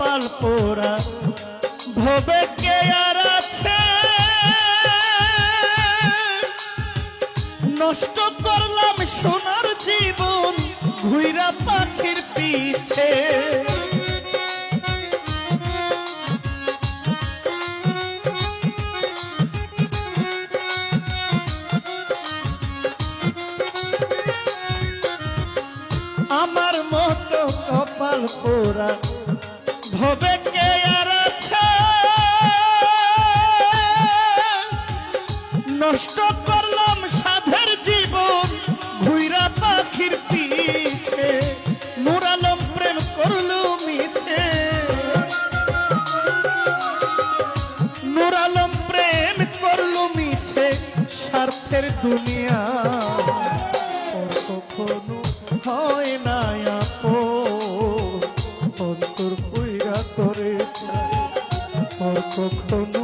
কপাল পোড়া, ভবে কে আর আছে? নষ্ট করলাম সোনার জীবন, ঘুইরা পাখির পিছে। আমার মতো কপাল পোড়া নষ্ট করলাম সাধের জীবন পাখির পিছে মুরালম প্রেম করলু মিছে। নুরালম স্বার্থের দুনিয়া কখনো হয় না। কখনো